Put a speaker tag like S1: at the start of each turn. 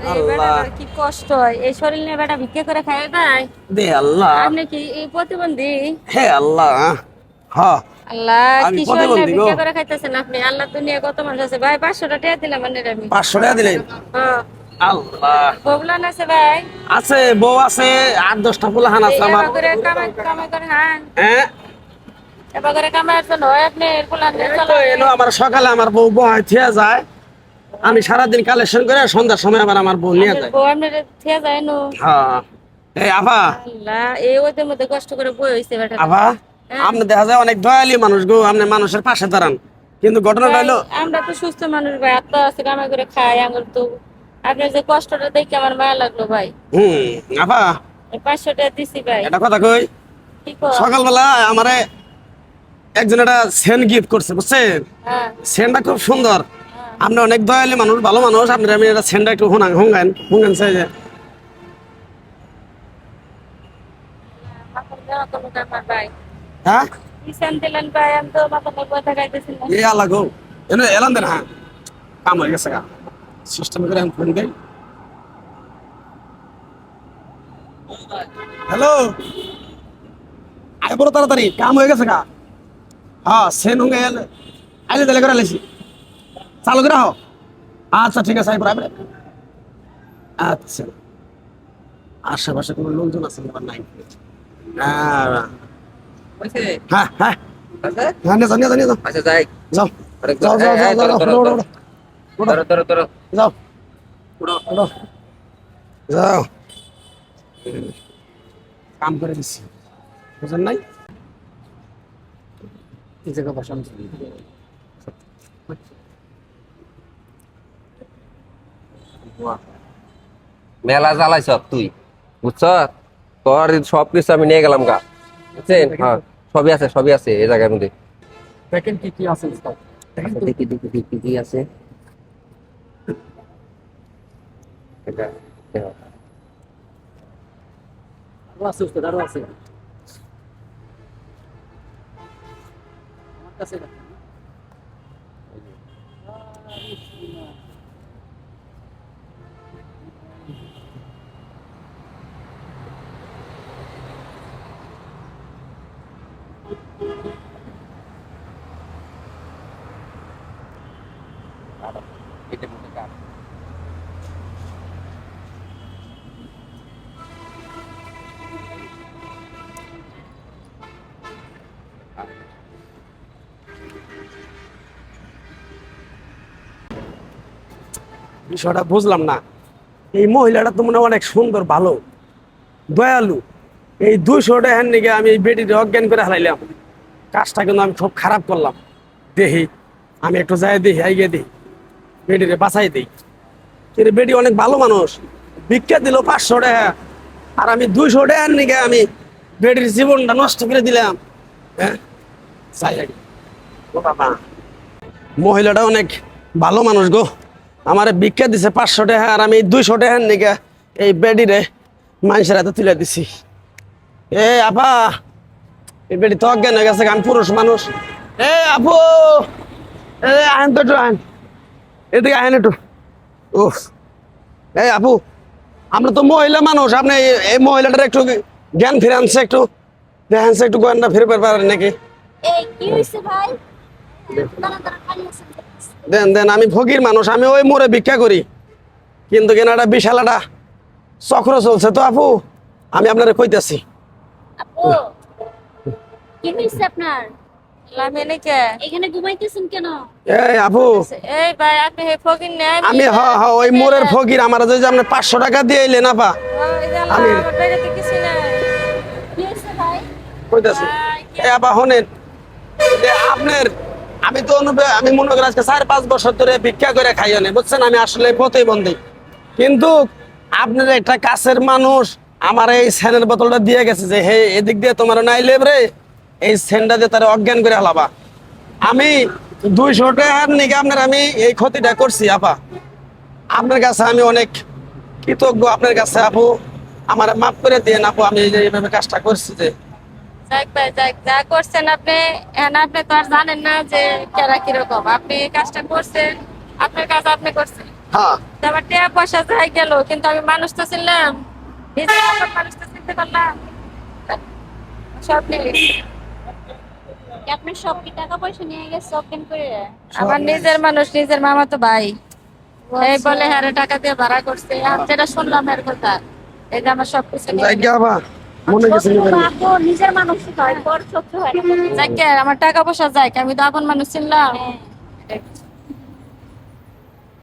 S1: আরে বেটার কি কষ্ট এই শরীর নিয়ে বেটা ভিক্ষে করে খায় ভাই
S2: দে আল্লাহ।
S1: আপনি কি এই প্রতিবন্ধী?
S2: হে আল্লাহ হ।
S1: আল্লাহ কি শরীর নিয়ে
S2: প্রতিবন্ধী
S1: করে খাইতেছেন আপনি? আল্লাহ দুনিয়া কত মানুষ আছে? ভাই পাঁচশোটা টাকা দিলাম মানে আমি।
S2: পাঁচশো টাকা দিলেন?
S1: হ্যাঁ।
S2: আল্লাহ।
S1: ববলান আছে ভাই?
S2: আছে বউ আছে আট দশটা আছে আমার।
S1: করে কামাই কামাই করে হান
S2: হ্যাঁ?
S1: এবার করে কামাই জন্য হয় আপনি ফুলান নিয়ে
S2: এই এলো আমার সকালে আমার বউ বহায় থিয়া যায়। আমি সারাদিন কালেকশন করে সন্ধ্যার সময় আবার আমার বউ নিয়ে যায়। হ্যাঁ। এই আভা
S1: এই ওদের মধ্যে কষ্ট করে বই হইছে বেটা
S2: আভা আপনি দেখা যায় অনেক দয়ালি মানুষ গো আপনি মানুষের পাশে দাঁড়ান। কিন্তু ঘটনাটা হলো
S1: আমরা তো সুস্থ মানুষ ভাই আত্মা আছে কামাই করে খাই তো আপনার যে কষ্টটা দেখে আমার মায়া লাগল ভাই।
S2: হুম
S1: পাঁচশো টাকা দিছি ভাই।
S2: এটা কথা কই? সকালবেলা আমারে একজন একটা সেন গিফট করছে বুঝছেন?
S1: হ্যাঁ।
S2: সেনটা খুব সুন্দর। আপনি অনেক দয়ালি মানুষ, ভালো মানুষ আপনি আমি এটা সেনটা একটু হুনাং হুঙ্গান হুঙ্গান চাই যে। হ্যাঁ? হ্যাঁ। তাড়াতাড়ি, কাম হয়ে গেছে গা। হ্যাঁ সেন হুঙ্গে আইলে তাহলে করে আলেছি চালু করে হও আচ্ছা ঠিক আছে প্রাইভেট আচ্ছা। আশেপাশে কোনো লোকজন আছে ব্যাপার নাই? হ্যাঁ।
S3: হয়েছে?
S2: হ্যাঁ হ্যাঁ।
S3: আছে?
S2: হ্যাঁ নিয়ে যাও নিয়ে যাও নিয়ে যাও।
S3: আচ্ছা যাই।
S2: যাও।
S3: আরে,
S2: যাও যাও যাও যাও যাও
S3: ধরো,
S2: উঠো, উঠো,
S3: ধরো, ধরো, ধরো, ধরো।
S2: যাও।
S3: উঠো।
S2: উঠো যাও। কাম করে দিচ্ছি। বুঝেন নাই? এই জায়গা বসান।
S3: মেলা জ্বালাইছ তুই। বুঝছ তোর সব কিছু আমি নিয়ে গেলাম গা। বুঝছেন? হ্যাঁ সবই আছে সবই আছে এই জায়গার মধ্যে।
S2: দেখেন কি কি আছে সব। দেখেন তো।
S3: দেখি দেখি দেখি কি আছে। এটা এটা।
S2: আরও আছে উস্তাদ, আরও আছে। আমার কাছে বিষয়টা বুঝলাম না। এই মহিলাটা তো মনে অনেক সুন্দর ভালো দয়ালু। এই দুইশো টাকার নিকে আমি এই বেটিতে অজ্ঞান করে হারাইলাম। কাজটা কিন্তু আমি খুব খারাপ করলাম। দেখি আমি একটু যাই দেখি আইগে দিই বেটিরে বাঁচাই দিই। কিন্তু বেটি অনেক ভালো মানুষ। ভিক্ষা দিল পাঁচশো টাকা আর আমি দুইশো টাকার নিকে আমি বেটির জীবনটা নষ্ট করে দিলাম। হ্যাঁ? মহিলাটা অনেক ভালো মানুষ গো। আমার ভিক্ষা দিছে পাঁচশো টাকা আর আমি দুইশো টাকার নিকে এই বেডিরে মানুষের হাতে তুলে দিছি। এ আপা। এই বেডি তো অজ্ঞান হয়ে গেছে আমি পুরুষ মানুষ। এ আপু। এ আহেন তো একটু আহেন। এদিকে আহেন একটু। উফ। এই আপু আমরা তো মহিলা মানুষ আপনি এই- মহিলাটার একটু জ্ঞান ফিরে আনছে একটু। দেখেন সে একটু জ্ঞানটা ফিরে পেতে পারেন নাকি। দেন দেন আমি ফকির মানুষ আমি ওই মোড়ে ভিক্ষা করি। কিন্তু কেন একটা বিশাল একটা চক্র চলছে তো আপু। আমি আপনারা কইতাছি।
S4: আপু। কি হয়েছে আপনার?
S1: লাভে নেই কে
S4: এখানে ঘুমাইতেছেন কেন?
S2: এই আপু।
S1: এই ভাই আপনি হে ফকির নেই
S2: আমি হ হ ওই মোড়ের ফকির আমার যে আপনি পাঁচশো টাকা দিয়ে এলেন আপা। আমি-
S1: আমার কিছু নাই।
S4: কি হয়েছে ভাই?
S2: কইতাছি। এই আপা শোনেন। যে আপনার আমি তো অনুভব আমি মনে করি আজকে চার পাঁচ বছর ধরে ভিক্ষা করে খাই না বুঝছেন? আমি আসলে প্রতিবন্ধী। কিন্তু আপনার একটা কাছের মানুষ আমার এই স্যানের বোতলটা দিয়ে গেছে যে হে এদিক দিয়ে তোমার নাই লেবরে এই স্যানটা দিয়ে তারা অজ্ঞান করে হালাবা আমি দুইশো টাকার নিকে আপনার আমি এই ক্ষতিটা করছি আপা। আপনার কাছে আমি অনেক কৃতজ্ঞ আপনার কাছে আপু। আমার মাফ করে দিয়ে আপু আমি এইভাবে কাজটা করছি যে।
S1: যা করছেন আপনি আপনি তো আর জানেন না যে কেরা কীরকম। আপনি কাজটা করছেন আপনার কাজ আপনি করছেন।
S2: হ্যাঁ।
S1: তো আমার টাকা পয়সা যাই গেল কিন্তু আমি মানুষ তো ছিলাম
S4: আপনার সব কি টাকা পয়সা নিয়ে গেছে অজ্ঞান করে
S1: আমার নিজের মানুষ নিজের মামা তো ভাই। এই বলে হ্যাঁ টাকা দিয়ে ভাড়া করছে। আর যেটা শুনলাম এর কথা এই যে আমার সবকিছু
S2: মনে
S4: আপন, নিজের মানুষ হয়। হয়
S1: আমার টাকা পয়সা যাই আমি তো আপন মানুষ ছিলাম।
S4: হ্যাঁ।